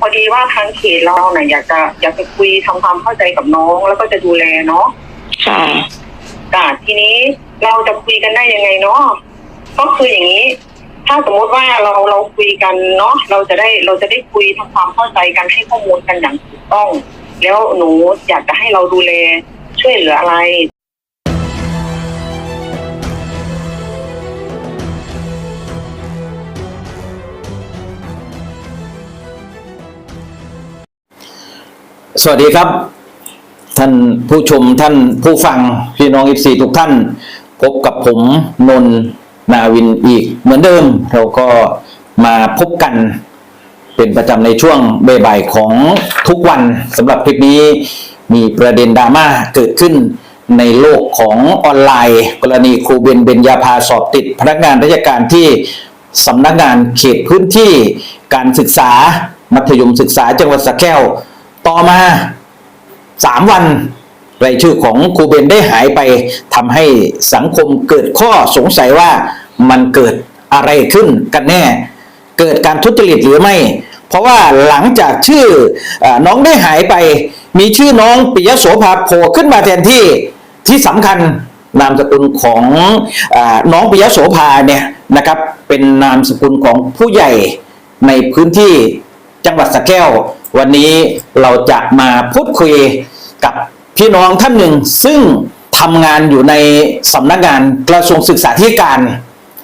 พอดีว่าทางเขตเราเนี่ยอยากจะอยากจะคุยทำความเข้าใจกับน้องแล้วก็จะดูแลเนาะค่ะ จ้ะทีนี้เราจะคุยกันได้ยังไงเนาะก็คืออย่างนี้ ถ้าสมมติว่าเราเราคุยกันเนาะเราจะได้เราจะได้คุยทำความเข้าใจกันให้ข้อมูลกันอย่างถูกต้อง แล้วหนูอยากจะให้เราดูแลช่วยเหลืออะไร สวัสดีครับ ท่านผู้ชมท่านผู้ฟังพี่น้องอิสีทุกท่าน พบกับผมนนท์นาวินอีก เหมือนเดิม เราก็มาพบกันเป็นประจำในช่วงบ่ายๆของทุกวันสำหรับคลิปนี้มีประเด็นดราม่าเกิดขึ้นในโลกของออนไลน์ กรณีครูเบนเบญญาภาสอบติด พนักงานราชการที่สำนักงานเขตพื้นที่การศึกษามัธยมศึกษาจังหวัดสระแก้ว ต่อมาสามวันรายชื่อของครูเบนได้หายไปทำให้สังคมเกิดข้อสงสัยว่ามันเกิดอะไรขึ้นกันแน่ เกิดการทุจริตหรือไม่ เพราะว่าหลังจากชื่ออน้องได้หายไป มีชื่อน้องปิยโสภาโผล่ขึ้นมาแทนที่ที่สำคัญนามสกุลของอน้องปิยโสภาเนี่ยนะครับเป็นนามสกุลของผู้ใหญ่ในพื้นที่ จังหวัดสระแก้ว วันนี้เราจะมาพูดคุยกับพี่น้องท่านหนึ่ง ซึ่งทำงานอยู่ในสำนักงานกระทรวงศึกษาธิการ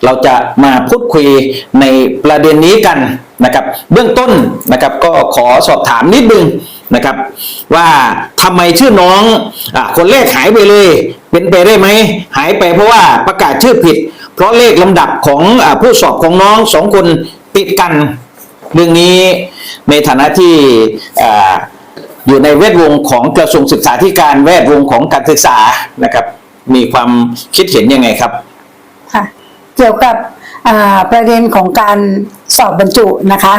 เราจะมาพูดคุยในประเด็นนี้กันนะครับ เบื้องต้นนะครับก็ขอสอบถามนิดนึงนะครับว่าทำไมชื่อน้องอคนแรกหายไปเลย เป็นไปได้ไหมหายไปเพราะว่าประกาศชื่อผิด เพราะเลขลำดับของอผู้สอบของน้องสองคนติดกัน เรื่องนี้ในฐานะที่อ่อยู่ในแวดวงของกระทรวงศึกษาธิการแวดวงของการศึกษานะครับ มีความคิดเห็นยังไงครับค่ะเกี่ยวกับประเด็นของการสอบบรรจุนะคะ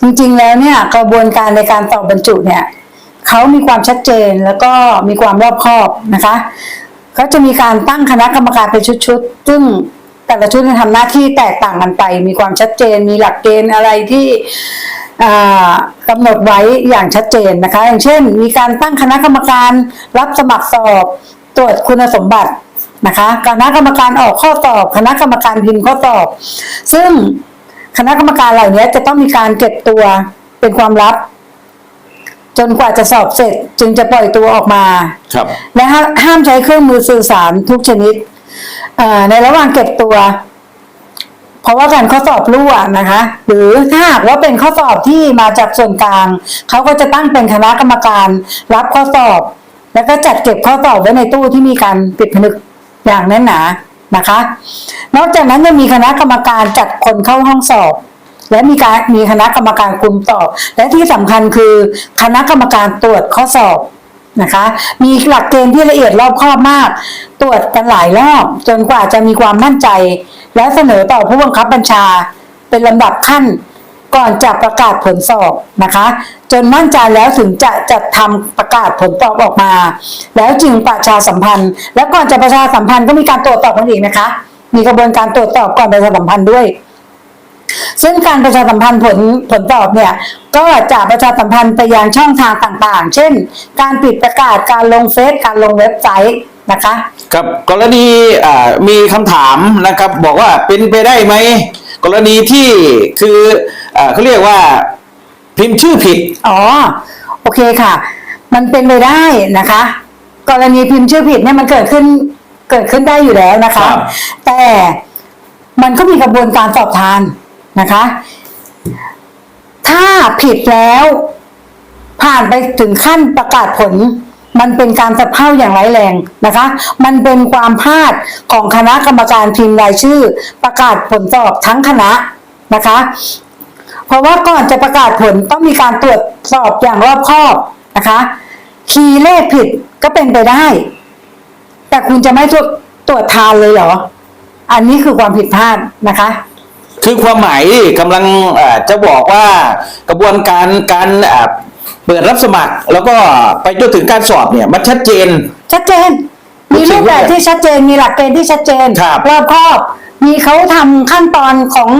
จริงๆแล้วเนี่ยกระบวนการในการสอบบรรจุเนี่ยเขามีความชัดเจนแล้วก็มีความรอบคอบนะคะเขาจะมีการตั้งคณะกรรมการเป็นชุดๆซึ่ง แต่ละชุดจะทำหน้าที่แตกต่างกันไป มีความชัดเจน มีหลักเกณฑ์อะไรที่อ่ากำหนดไว้อย่างชัดเจนนะคะ อย่างเช่น มีการตั้งคณะกรรมการรับสมัครสอบตรวจคุณสมบัตินะคะคณะกรรมการออกข้อสอบ คณะกรรมการพิมพ์ข้อสอบ ซึ่งคณะกรรมการเหล่านี้จะต้องมีการเก็บตัวเป็นความลับ จนกว่าจะสอบเสร็จจึงจะปล่อยตัวออกมา ครับ และห้าห้ามใช้เครื่องมือสื่อสารทุกชนิดเอ่อ ในระหว่างเก็บตัว เพราะว่าการข้อสอบรั่วนะคะ หรือถ้าหากว่าเป็นข้อสอบที่มาจากส่วนกลาง เขาก็จะตั้งเป็นคณะกรรมการรับข้อสอบ แล้วก็จัดเก็บข้อสอบไว้ในตู้ที่มีการปิดผนึกอย่างแน่นหนานะคะ นอกจากนั้นยังมีคณะกรรมการจัดคนเข้าห้องสอบ และมีการมีคณะกรรมการคุมสอบ และที่สำคัญคือคณะกรรมการตรวจข้อสอบ นะคะ มีหลักเกณฑ์ที่ละเอียดรอบคอบมาก ตรวจกันหลายรอบ จนกว่าจะมีความมั่นใจ และเสนอต่อผู้บังคับบัญชา เป็นลำดับขั้น ก่อนจะประกาศผลสอบนะคะ จนมั่นใจแล้วถึงจะจัดทำประกาศผลสอบออกมา แล้วจึงประชาสัมพันธ์ และก่อนจะประชาสัมพันธ์ก็มีการตรวจสอบกันอีกนะคะ มีกระบวนการตรวจสอบก่อนประชาสัมพันธ์ด้วยซึ่งการประชาสัมพันธ์ผลผลตอบเนี่ย ก็จะประชาสัมพันธ์ไปยังช่องทางต่างๆ เช่น การปิดประกาศการลงเฟซการลงเว็บไซต์นะคะครับกรณีอ่ามีคำถามนะครับบอกว่าเป็นไปได้ไหมกรณีที่คืออ่าเขาเรียกว่าพิมพ์ชื่อผิด อ๋อ โอเคค่ะ มันเป็นไปได้นะคะ กรณีพิมพ์ชื่อผิดเนี่ยมันเกิดขึ้นเกิดขึ้นได้อยู่แล้วนะคะครับแต่มันก็มีกระบวนการสอบทานนะคะถ้า ผิดแล้ว ผ่านไปถึงขั้นประกาศผล มันเป็นการสะเพร่าอย่างร้ายแรงนะคะ มันเป็นความพลาดของคณะกรรมการพิมพ์รายชื่อ ประกาศผลสอบทั้งคณะนะคะ เพราะว่าก่อนจะประกาศผลต้องมีการตรวจสอบอย่างรอบคอบนะคะ คีย์เลขผิดก็เป็นไปได้ แต่คุณจะไม่ตรวจตรวจทานเลยเหรอ อันนี้คือความผิดพลาดนะคะ คือความหมายกำลังอ่าจะบอกว่ากระบวนการการอ่าเปิดรับสมัคร แล้วก็ไปจนถึงการสอบเนี่ยมันชัดเจน ชัดเจน มีรูปแบบที่ชัดเจนมีหลักเกณฑ์ที่ชัดเจนครับรอบคอบมีเขาทำขั้นตอนของ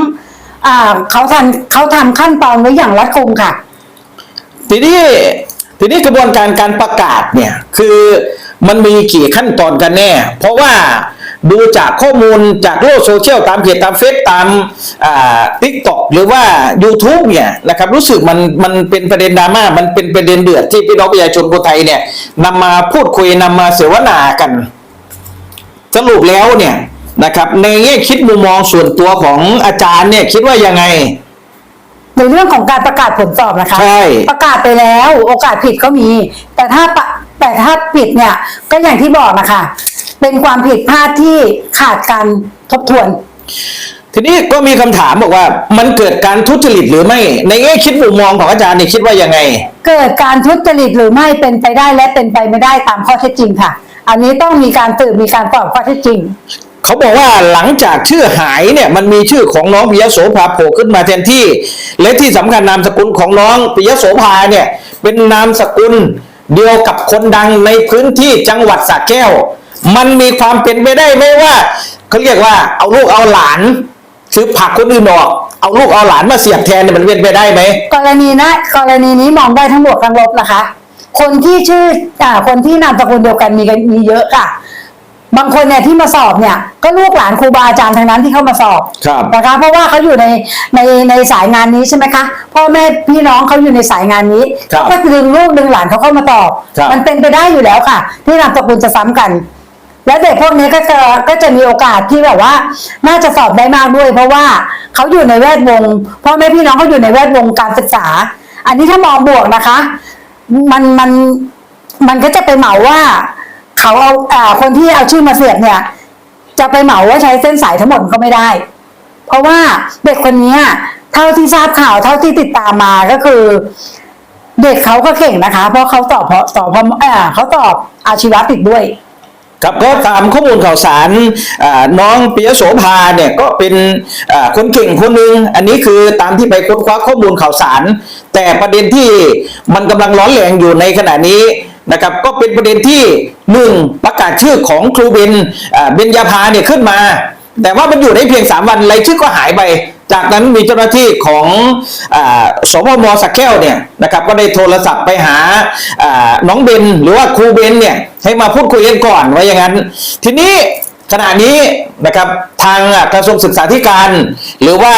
อ่าเขาทำเขาทำขั้นตอนไว้อย่างรัดกุมค่ะ ทีนี้ทีนี้กระบวนการการประกาศเนี่ย คือมันมีกี่ขั้นตอนกันแน่ เพราะว่า ดูจากข้อมูลจากโลกโซเชียลตามเพจตามเฟซตามอ่าทิกตอกหรือว่า YouTube เนี่ยนะครับรู้สึกมันมันเป็นประเด็นดราม่ามันเป็นประเด็นเดือดที่พี่น้องประชาชนคนไทยเนี่ยนำมาพูดคุยนำมาเสวนากัน สรุปแล้วเนี่ยนะครับในแง่คิดมุมมองส่วนตัวของอาจารย์เนี่ยคิดว่ายังไงในเรื่องของการประกาศผลสอบนะคะใช่ประกาศไปแล้วโอกาสผิดก็มี แต่ถ้าปะแต่ถ้าผิดเนี่ยก็อย่างที่บอกนะคะ เป็นความผิดพลาดที่ขาดการทบทวน ทีนี้ก็มีคำถามบอกว่า มันเกิดการทุจริตหรือไม่ ในแง่คิดมุมมองของอาจารย์เนี่ยคิดว่ายังไง เกิดการทุจริตหรือไม่เป็นไปได้และเป็นไปไม่ได้ตามข้อเท็จจริงค่ะ อันนี้ต้องมีการสืบมีการตอบข้อเท็จจริงเขาบอกว่าหลังจากชื่อหายเนี่ยมันมีชื่อของน้องปิยโสภาโผล่ขึ้นมาแทนที่ และที่สำคัญนามสกุลของน้องปิยโสภาเนี่ยเป็นนามสกุลเดียวกับคนดังในพื้นที่จังหวัดสระแก้ว มันมีความเป็นไปได้ไหมว่าเขาเรียกว่าเอาลูกเอาหลานซื้อผักคนอื่นออก เอาลูกเอาหลานมาเสียบแทนเนี่ยมันเป็นไปได้ไหมกรณีนะกรณีนี้มองได้ทั้งบวกทั้งลบนะคะ คนที่ชื่ออ่าคนที่นามสกุลเดียวกันมีกันมีเยอะค่ะ บางคนเนี่ยที่มาสอบเนี่ย ก็ลูกหลานครูบาอาจารย์ทั้งนั้นที่เข้ามาสอบครับนะคะเพราะว่าเขาอยู่ในในในสายงานนี้ใช่ไหมคะพ่อแม่พี่น้องเขาอยู่ในสายงานนี้ครับเขาก็ดึงลูกดึงหลานเขาเข้ามาตอบ ครับ มันเป็นไปได้อยู่แล้วค่ะ ที่นามสกุลจะซ้ำกัน และเด็กพวกนี้ก็จะก็จะมีโอกาสที่แบบว่า น่าจะสอบได้มากด้วย เพราะว่าเขาอยู่ในแวดวงพ่อแม่พี่น้องเขาอยู่ในแวดวงการศึกษา อันนี้ถ้ามองบวกนะคะ มันมันมันก็จะไปเหมาว่าเขาเอาอ่าคนที่เอาชื่อมาเสียบเนี่ย จะไปเหมาว่าใช้เส้นสายทั้งหมดก็ไม่ได้ เพราะว่าเด็กคนนี้เท่าที่ทราบข่าวเท่าที่ติดตามมาก็คือ เด็กเขาก็เก่งนะคะ เพราะเขาตอบเพราะสอบพมอ่าเขาตอบอาชีวะติดด้วย ครับก็ตามข้อมูลข่าวสารน้องปิยโสภาเนี่ยก็เป็นคนเก่งคนหนึ่งอันนี้คือตามที่ไปค้นคว้าข้อมูลข่าวสาร แต่ประเด็นที่มันกำลังร้อนแรงอยู่ในขณะนี้นะครับก็เป็นประเด็นที่หนึ่งประกาศชื่อของครูเบนเบญญาภาเนี่ยขึ้นมา แต่ว่ามันอยู่ได้เพียง 3 วันรายชื่อก็หายไป จากนั้นมีเจ้าหน้าที่ของอสพมสักแก้วเนี่ยนะครับก็ได้โทรศัพท์ไปหาน้องเบนหรือว่าครูเบนเนี่ยให้มาพูดคุยกันก่อนไว่าอย่างนั้น ทีนี้ขณะนี้นะครับทางกระทรวงศึกษาธิการ หรือว่า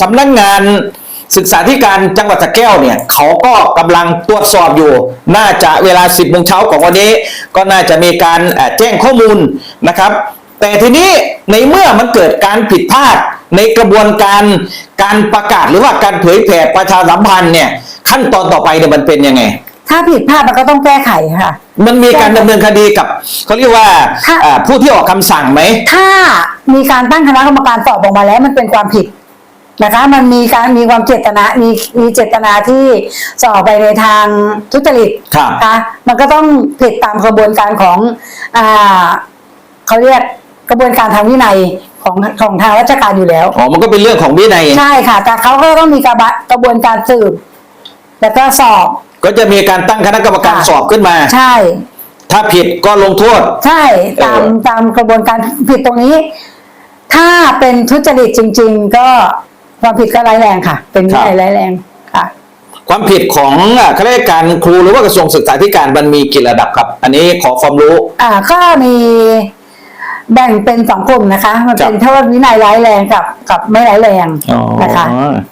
สำนักงานศึกษาธิการจังหวัดสระแก้วเนี่ยเขาก็กำลังตรวจสอบอยู่ น่าจะเวลา 10โมงเช้าของวันนี้ ก็น่าจะมีการแจ้งข้อมูลนะครับ แต่ทีนี้ในเมื่อมันเกิดการผิดพลาดในกระบวนการการประกาศหรือว่าการเผยแผ่ประชาสัมพันธ์เนี่ยขั้นตอนต่อไปเนี่ยมันเป็นยังไง ถ้าผิดพลาดมันก็ต้องแก้ไขค่ะ มันมีการดำเนินคดีกับเขาเรียกว่าถ้า อ่าผู้ที่ออกคำสั่งไหม ถ้ามีการตั้งคณะกรรมการสอบออกมาแล้วมันเป็นความผิดนะคะ มันมีการมีความเจตนามีมีเจตนาที่สอบไปในทางทุจริตครับ นะคะมันก็ต้องผิดตามกระบวนการของอ่าเขาเรียก กระบวนการทางวินัยของของทางราชการอยู่แล้ว อ๋อ มันก็เป็นเรื่องของวินัย ใช่ค่ะ แต่เขาก็ต้องมีกระบะกระบวนการสืบ แล้วก็สอบ ก็จะมีการตั้งคณะกรรมการค่ะ สอบขึ้นมา ใช่ ถ้าผิดก็ลงโทษ ใช่ตามเออ ตามกระบวนการผิดตรงนี้ ถ้าเป็นทุจริตจริง ๆ ก็ความผิดก็ร้ายแรงค่ะ เป็นวินัยร้ายแรงค่ะ ความผิดของอ่าข้าราชการครูหรือว่ากระทรวงศึกษาธิการมันมีกี่ระดับครับ อันนี้ขอความรู้ อ่าก็มี แบ่งเป็นสองกลุ่มนะคะ มันเป็นครับโทษวินัยร้ายแรงกับกับไม่ร้ายแรงนะคะ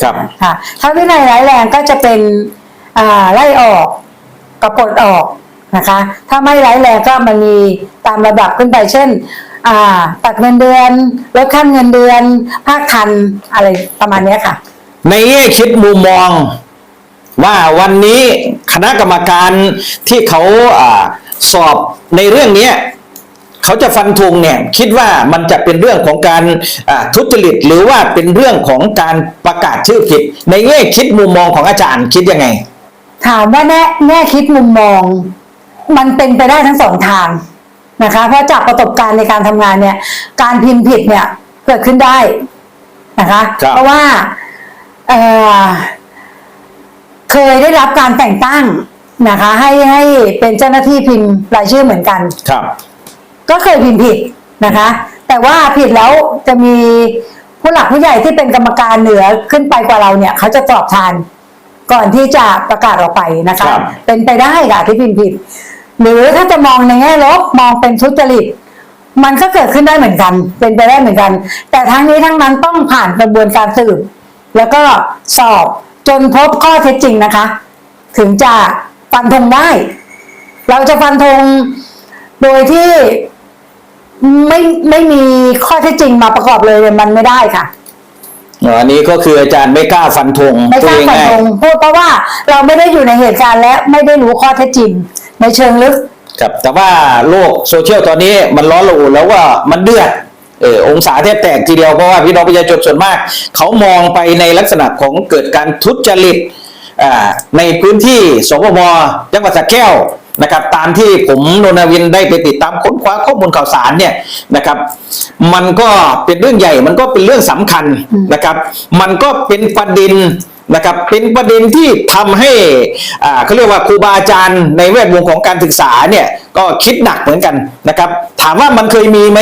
ครับค่ะ ถ้าวินัยร้ายแรงก็จะเป็นอ่าไล่ออกกับปลดออกนะคะ ถ้าไม่ร้ายแรงก็มันมีตามระดับขึ้นไปเช่น อ่าตัดเงินเดือนลดขั้นเงินเดือน ภาคทันอะไรประมาณเนี้ยค่ะ ในแง่คิดมุมมองว่าวันนี้คณะกรรมการที่เขาอาสอบในเรื่องเนี้ย เขาจะฟันธงเนี่ยคิดว่ามันจะเป็นเรื่องของการอ่าทุจริตหรือว่าเป็นเรื่องของการประกาศชื่อผิด ในแง่คิดมุมมองของอาจารย์คิดยังไง ถามว่าแน่แง่คิดมุมมอง มันเป็นไปได้ทั้งสองทางนะคะ เพราะจากประสบการณ์ในการทำงานเนี่ย การพิมพ์ผิดเนี่ยเกิดขึ้นได้นะคะครับเพราะว่าเอ่อเคยได้รับการแต่งตั้งนะคะ ให้ให้เป็นเจ้าหน้าที่พิมพ์รายชื่อเหมือนกันครับ ก็เคยพิมพ์ผิดนะคะ แต่ว่าผิดแล้วจะมีผู้หลักผู้ใหญ่ที่เป็นกรรมการเหนือขึ้นไปกว่าเราเนี่ย เขาจะตอบทาน ก่อนที่จะประกาศออกไปนะคะ ครับ เป็นไปได้ค่ะที่พิมพ์ผิด หรือถ้าจะมองในแง่ลบมองเป็นทุจริต มันก็เกิดขึ้นได้เหมือนกัน เป็นไปได้เหมือนกัน แต่ทั้งนี้ทั้งนั้นต้องผ่านกระบวนการสืบ แล้วก็สอบจนพบข้อเท็จจริงนะคะ ถึงจะฟันธงได้ เราจะฟันธงโดยที่ ไม่ไม่มีข้อเท็จจริงมาประกอบเลยเนี่ยมันไม่ได้ค่ะอันนี้ก็คืออาจารย์ไม่กล้าฟันธงไม่กล้าฟันง่ายธงพูดเพราะว่าเราไม่ได้อยู่ในเหตุการณ์และไม่ได้รู้ข้อเท็จจริง ในเชิงลึกๆครับแต่ว่าโลกโซเชียลตอนนี้มันร้อนระอุแล้วว่ามันเดือดเออองศาแทบแตกทีเดียวเพราะว่าพี่น้องประชาชนส่วนมาก เขามองไปในลักษณะของเกิดการทุจริตอ่าในพื้นที่สพมจังหวัดสระแก้ว นะครับตามที่ผมโนนาวินได้ไปติดตามค้นคว้าข้อมูลข่าวสารเนี่ยนะครับ มันก็เป็นเรื่องใหญ่มันก็เป็นเรื่องสำคัญนะครับ มันก็เป็นประเด็น นะครับเป็นประเด็นที่ทำให้อ่าเขาเรียกว่าครูบาอาจารย์ในแวดวงของการศึกษาเนี่ยก็คิดหนักเหมือนกันนะครับ ถามว่ามันเคยมีไหม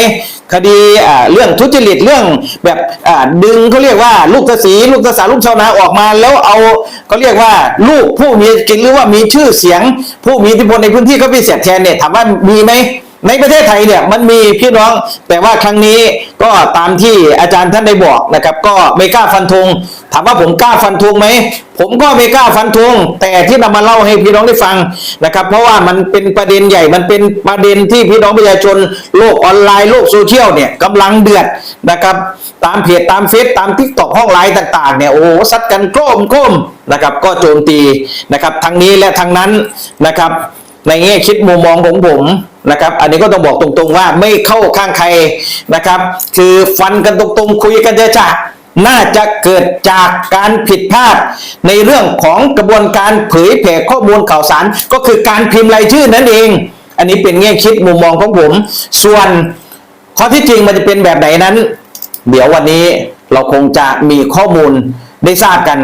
คดีอ่าเรื่องทุจริตเรื่องแบบอ่าดึงเขาเรียกว่าลูกตาสีลูกตาสาลูกชาวนาออกมาแล้วเอาเขาเรียกว่าลูกผู้มีกินหรือว่ามีชื่อเสียง ผู้มีอิทธิพลในพื้นที่เขาไปเสียดแทนเนี่ยถามว่ามีไหมในประเทศไทยเนี่ยมันมีพี่น้อง แต่ว่าครั้งนี้ก็ตามที่อาจารย์ท่านได้บอกนะครับ ก็ไม่กล้าฟันธง ถามว่าผมกล้าฟันธงไหมผมก็ไม่กล้าฟันธงแต่ที่นำมาเล่าให้พี่น้องได้ฟังนะครับ เพราะว่ามันเป็นประเด็นใหญ่มันเป็นประเด็นที่พี่น้องประชาชนโลกออนไลน์โลกโซเชียลเนี่ยกำลังเดือดนะครับตามเพจตามเฟซตามทิกตอกห้องไลน์ต่างๆเนี่ยโอ้โหซัดกันโครมโครมนะครับก็โจมตีนะครับทั้งนี้และทั้งนั้นนะครับในแง่คิดมุมมองของผมนะครับ อันนี้ก็ต้องบอกตรงๆว่าไม่เข้าข้างใครนะครับ คือฟันกันตรงๆ คุยกันจะจะ น่าจะเกิดจากการผิดพลาด ในเรื่องของกระบวนการเผยแผ่ข้อมูลข่าวสาร ก็คือการพิมพ์รายชื่อนั่นเอง อันนี้เป็นแง่คิดมุมมองของผม ส่วนข้อที่จริงมันจะเป็นแบบไหนนั้น เดี๋ยววันนี้เราคงจะมีข้อมูลได้ทราบกัน